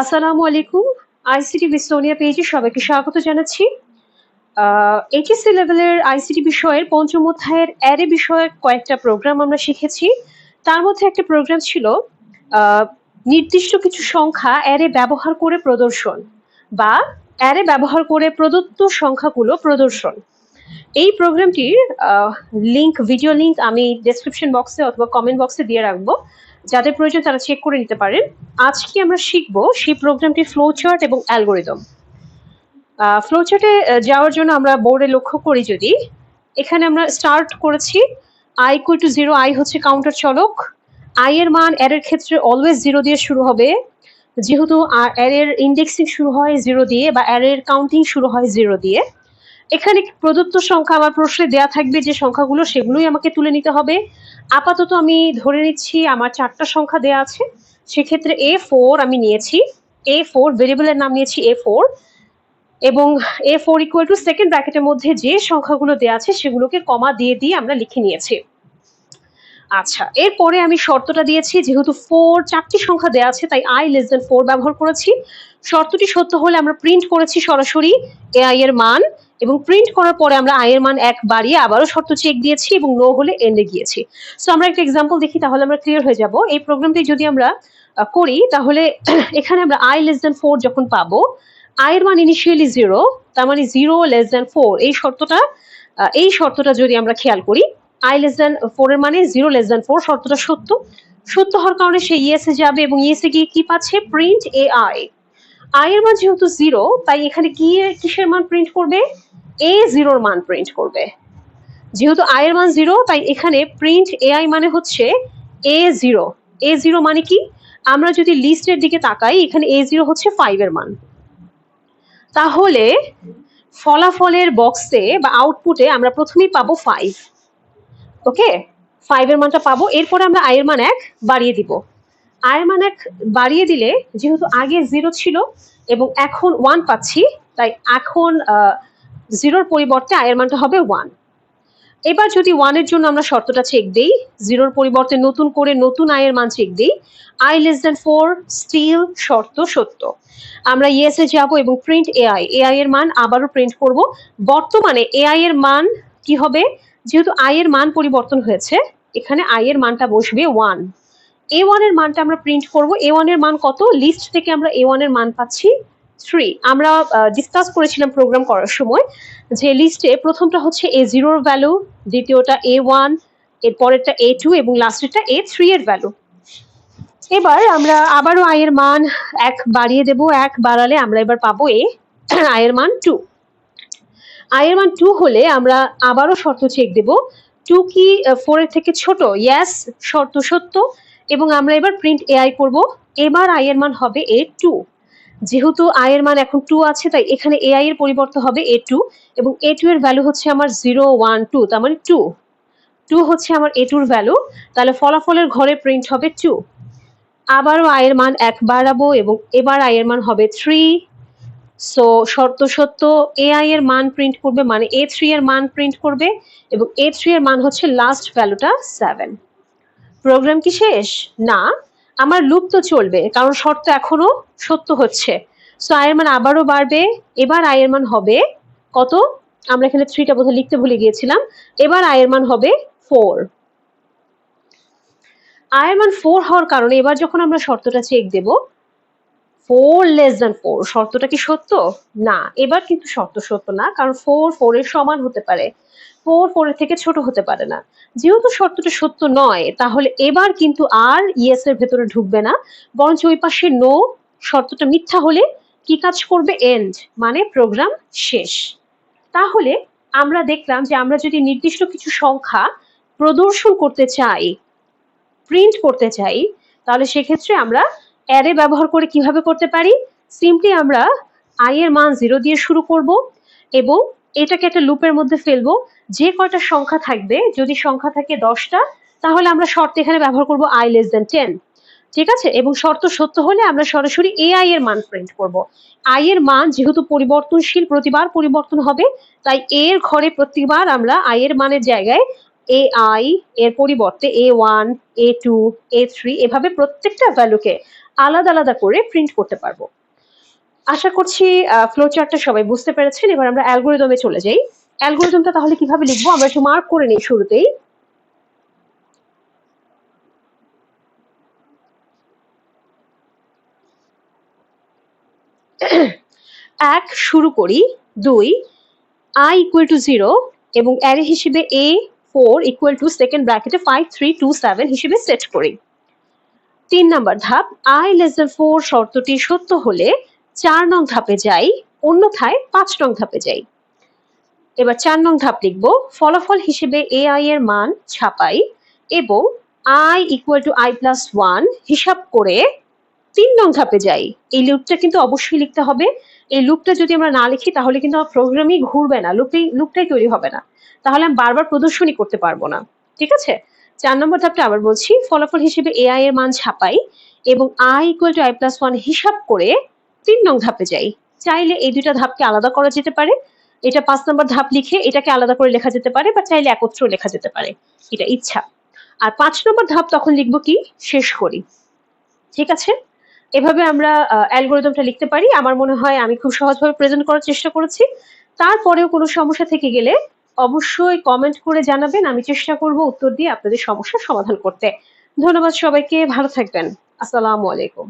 আসসালামু আলাইকুম। আইসিটি বিস্টোনিয়া পেজে সবাইকে স্বাগত জানাচ্ছি। এইচএসসি লেভেলের আইসিটি বিষয়ের পঞ্চম অধ্যায়ের অ্যারে বিষয়ক কয়েকটা প্রোগ্রাম আমরা শিখেছি। তার মধ্যে একটা প্রোগ্রাম ছিল নির্দিষ্ট কিছু সংখ্যা অ্যারে ব্যবহার করে প্রদর্শন বা অ্যারে ব্যবহার করে প্রদত্ত সংখ্যাগুলো প্রদর্শন। এই প্রোগ্রামটির লিংক ভিডিও লিংক আমি ডেসক্রিপশন বক্সে অথবা কমেন্ট বক্সে দিয়ে রাখব। যাদের প্রয়োজন তারা চেক করে নিতে পারেন। আজকে আমরা শিখব সেই প্রোগ্রামটির ফ্লো চার্ট এবং অ্যালগোরিদম ফ্লো চার্টে যাওয়ার জন্য আমরা বোর্ডে লক্ষ্য করি যদি, এখানে আমরা স্টার্ট করেছি I equal to zero I হচ্ছে কাউন্টার চলক। আই এর মান এর এর ক্ষেত্রে অলওয়েজ জিরো দিয়ে শুরু হবে। যেহেতু এর ইন্ডেক্সিং শুরু হয় জিরো দিয়ে বা এর কাউন্টিং শুরু হয় জিরো দিয়ে। এখানে প্রদত্ত সংখ্যা আমার প্রশ্নে দেয়া থাকবে যে সংখ্যাগুলো, সেগুলোই আমাকে তুলে নিতে হবে। আপাতত আমি ধরে নিচ্ছি আমার চারটা সংখ্যা দেয়া আছে। সেক্ষেত্রে এ ফোর আমি নিয়েছি। এ ফোর ভেরিয়েবলের নাম নিয়েছি এ ফোর এবং A four equal to second ব্র্যাকেটের মধ্যে যে সংখ্যাগুলো দেওয়া আছে, সেগুলোকে কমা দিয়ে দিয়ে আমরা লিখে নিয়েছি। আচ্ছা এরপরে আমি শর্তটা দিয়েছি, যেহেতু ফোর চারটি সংখ্যা দেওয়া আছে, তাই আই লেস দেন ফোর ব্যবহার করেছি। শর্তটি সত্য হলে আমরা প্রিন্ট করেছি সরাসরি এ আই এর মান। এবং প্রিন্ট করার পরে আমরা আই এর মান এক বাড়িয়ে আবারও শর্ত চেক দিয়েছি এবং নো হলে এন্ডে গিয়েছি। সো আমরা একটা এক্সাম্পল দেখি, তাহলে আমরা ক্লিয়ার হয়ে যাব। এই প্রোগ্রামটি যদি আমরা করি, তাহলে এখানে আমরা আই লেস দেন ফোর যখন পাবো আই এর মান ইনিশিয়ালি জিরো তার মানে জিরো লেস দেন ফোর এই শর্তটা এই শর্তটা যদি আমরা খেয়াল করি আই লেস দেন ফোর এর মানে জিরো লেস দেন ফোর শর্তটা সত্য। সত্য হওয়ার কারণে সে ইয়েসে যাবে এবং ইয়েসে গিয়ে কি পাচ্ছে? প্রিন্ট এ আই আই এর মান যেহেতু জিরো তাই এখানে কি কিসের মান প্রিন্ট করবে? এ জিরোর মান প্রিন্ট করবে। যেহেতু আই এর মান জিরো তাই এখানে প্রিন্ট এ আই মানে হচ্ছে এ জিরো এ জিরো মানে কি? আমরা যদি লিস্টের দিকে তাকাই, এখানে এ জিরো হচ্ছে ফাইভ এর মান। তাহলে ফলাফলের বক্সে বা আউটপুটে আমরা প্রথমেই পাবো ফাইভ ওকে ফাইভের মানটা পাবো, এরপরে আমরা আয়ের মান এক বাড়িয়ে দিব। আয়ের মান এক বাড়িয়ে দিলে যেহেতু আগে জিরো ছিল এবং এখন ওয়ান পাচ্ছি, তাই এখন জিরোর পরিবর্তে আয়ের মানটা হবে ওয়ান এবার যদি ওয়ানের জন্য আমরা শর্তটা চেক দিই জিরোর পরিবর্তে নতুন করে নতুন আয়ের মান চেক দিই I less than four still শর্ত সত্য। আমরা ইয়েসে যাব এবং প্রিন্ট এআই এআই এর মান আবারও প্রিন্ট করব। বর্তমানে এআই এর মান কি হবে? যেহেতু আয়ের মান পরিবর্তন হয়েছে, এখানে আয়ের মানটা বসবে ওয়ান এ ওয়ানের মানটা আমরা প্রিন্ট করব। এ ওয়ানের মান কত? লিস্ট থেকে আমরা এ ওয়ানের মান পাচ্ছি থ্রি আমরা ডিসকাস করেছিলাম প্রোগ্রাম করার সময় যে লিস্টে প্রথমটা হচ্ছে এ জিরোর ভ্যালু দ্বিতীয়টা এ ওয়ানের পরেরটা এ টু এবং লাস্টেরটা এ থ্রি এর ভ্যালু এবার আমরা আবারও আয়ের মান এক বাড়িয়ে দেব। এক বাড়ালে আমরা এবার পাবো এ আয়ের মান টু আয়ের মান টু হলে আমরা আবারও শর্ত চেক দেব। টু কি ফোর এর থেকে ছোট? ইয়াস শর্ত সত্য। এবং আমরা এবার প্রিন্ট এআই করব। এবার আয়ের মান হবে এ টু যেহেতু আয়ের মান এখন টু আছে, তাই এখানে এআই এর পরিবর্তে হবে এ টু এবং এ টু এর ভ্যালু হচ্ছে আমার জিরো ওয়ান টু তার মানে টু টু হচ্ছে আমার এ টুর ভ্যালু তাহলে ফলাফলের ঘরে প্রিন্ট হবে টু আবারও আয়ের মান এক বাড়াবো এবং এবার আয়ের মান হবে থ্রি সো শর্ত সত্য এ আই এর মান প্রিন্ট করবে মানে এ থ্রি এর মান প্রিন্ট করবে এবং এ থ্রি এর মান হচ্ছে লাস্ট ভ্যালুটা সেভেন প্রোগ্রাম কি শেষ? না। আমার লুপ তো চলবে, কারণ শর্ত এখনও সত্য হচ্ছে। সো আয়ের মান আবারও বাড়বে, এবার আয়ের মান হবে কত? আমরা এখানে থ্রিটা বোধহয় লিখতে ভুলে গিয়েছিলাম। এবার আয়ের মান হবে ফোর আয়ের মান ফোর হওয়ার কারণে এবার যখন আমরা শর্তটা চেক দেব ফোর লেস দেন ফোর শর্তটা কি সত্য? না, এবার কিন্তু শর্ত সত্য না, কারণ ফোর ফোর এর সমান হতে পারে। ফোর ফোর এর থেকে ছোট হতে পারে না। যেহেতু শর্তটা সত্য নয়, তাহলে এবার কিন্তু আর ইয়েস এর ভেতরে ঢুকবে না, বরঞ্চ ওই পাশে নো শর্তটা মিথ্যা হলে কি কাজ করবে? এন্ড মানে প্রোগ্রাম শেষ। তাহলে আমরা দেখলাম যে আমরা যদি নির্দিষ্ট কিছু সংখ্যা প্রদর্শন করতে চাই প্রিন্ট করতে চাই, তাহলে সেক্ষেত্রে আমরা অ্যারে ব্যবহার করে কীভাবে করতে পারি? সিম্পলি আমরা আই এর মান জিরো দিয়ে শুরু করব এবং এটাকে একটা লুপের মধ্যে ফেলব। যে কয়টা সংখ্যা থাকবে, যদি সংখ্যা থাকে দশটা, তাহলে আমরা শর্ত এখানে ব্যবহার করব আই লেস দেন টেন ঠিক আছে? এবং শর্ত সত্য হলে আমরা সরাসরি এ আই এর মান প্রিন্ট করব। আই এর মান যেহেতু পরিবর্তনশীল, প্রতিবার পরিবর্তন হবে, তাই এ এর ঘরে প্রতিবার আমরা আই এর মানের জায়গায় এ আই এর পরিবর্তে A one A two A three এভাবে প্রত্যেকটা ভ্যালুকে আলাদা আলাদা করে প্রিন্ট করতে পারব। আশা করছি ফ্লো চার্টটা সবাই বুঝতে পেরেছেন। এবার আমরা অ্যালগোরিদমে চলে যাই। অ্যালগোরিদমটা তাহলে কীভাবে লিখব? আমরা একটু মার্ক করে নিই শুরুতেই। এক, শুরু করি। দুই আই ইকুয়াল টু জিরো এবং অ্যারে হিসেবে A four equal to second ব্র্যাকেটে ফাইভ থ্রি টু সেভেন হিসেবে সেট করি। তিন নম্বর ধাপ আই দেন ফোর শর্তটি সত্য হলে চার নং ধাপে যাই, অন্যথায় পাঁচ নং ধাপে যাই। এবার চার নং ধাপ লিখব, ফলাফল হিসেবে এ আই এর মান ছাপাই এবং I equal to I plus one হিসাব করে তিন নং ধাপে যাই। এই লুপটা কিন্তু অবশ্যই লিখতে হবে। এই লুপটা যদি আমরা না লিখি, তাহলে কিন্তু আমার প্রোগ্রামই ঘুরবে না লুপটাই লুপটাই তৈরি হবে না। তাহলে আমি বারবার প্রদর্শনী করতে পারব না। ঠিক আছে? চার নম্বর ধাপটা আবার বলছি, ফলাফল হিসেবে এ আই এর মান ছাপাই এবং I equal to I plus one হিসাব করে তিন নং ধাপে যাই। চাইলে এই দুইটা ধাপকে আলাদা করা যেতে পারে। এটা পাঁচ নম্বর ধাপ লিখে এটাকে আলাদা করে লেখা যেতে পারে বা চাইলে একত্র লেখা যেতে পারে। এটা ইচ্ছা। আর পাঁচ নম্বর ধাপ তখন লিখব কি? শেষ করি। ঠিক আছে? এভাবে আমরা অ্যালগোরিদমটা লিখতে পারি। আমার মনে হয় আমি খুব সহজভাবে প্রেজেন্ট করার চেষ্টা করেছি। তারপরেও কোনো সমস্যা থেকে গেলে অবশ্যই কমেন্ট করে জানাবেন। আমি চেষ্টা করব উত্তর দিয়ে আপনাদের সমস্যার সমাধান করতে। ধন্যবাদ সবাইকে, ভালো থাকবেন। আসসালামু আলাইকুম।